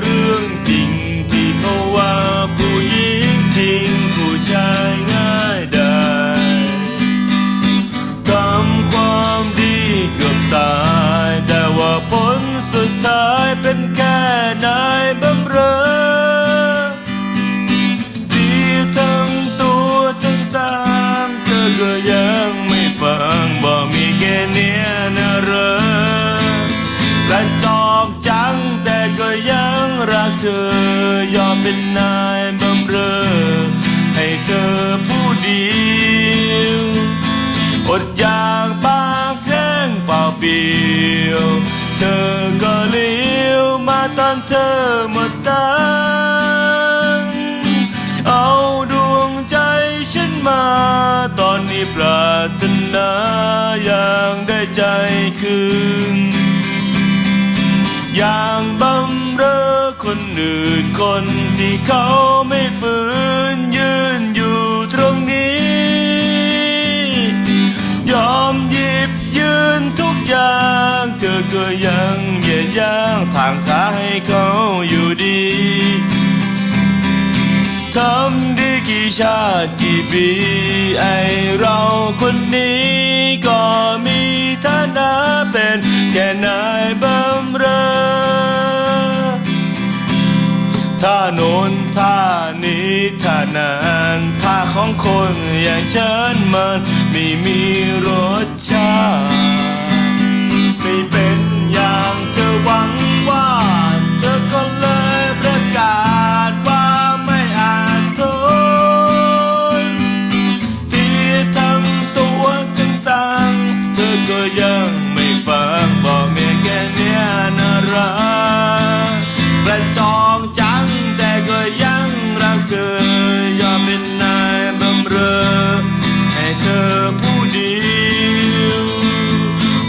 เรื่องจริงที่เขาว่าผู้หญิงทิ้งผู้ชายง่ายได้ทำความดีเกือบตาย แต่ว่าผลสุดท้ายเป็นแค่นายบำเรอดีทั้งตัวทั้งตามเธอก็ยังไม่ฟังบอกมีแค่เนี้ยนะเรอและจอ รักเธอยอมเป็นนายบำเรอ ให้เธอผู้เดียวอดอยากปากแห้งเปล่าเปลี่ยว เธอก็เลี้ยวมาตอนเธอหมดตังเอาดวงใจฉันมา ตอนนี้ปรารถนาอย่างได้ใจคืนอย่างบำเรอ คนอื่นคนที่เขาไม่ฝืนยืนอยู่ตรงนี้ ยอมหยิบยืนทุกอย่าง เธอก็ยังเยียดย่างทางขาให้เขาอยู่ดีทำดีกี่ชาติกี่ปี ไอเราคนนี้ก็มีฐานะเป็นแค่นายบำเรอ นอย่างฉันมันไม่มีรสชาติไม่เป็น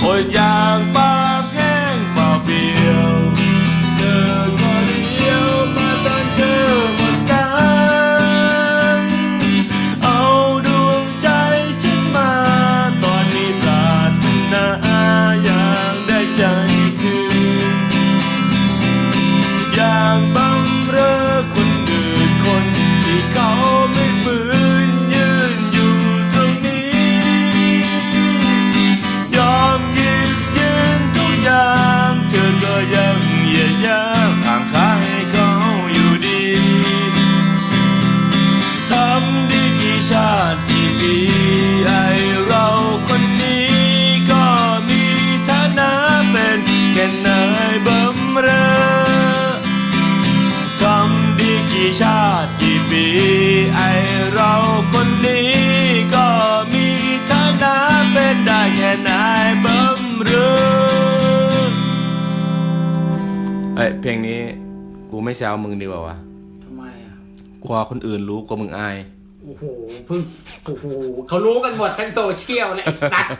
อด ยเพลงนี้กูไม่แซวมึงดีกว่าวะทำไมอะ กลัวคนอื่นรู้กลัวมึงอาย โอ้โหเพิ่งโอ้โหเขารู้กันหมดทั้งโซเชียลเลยไอ้สัตว์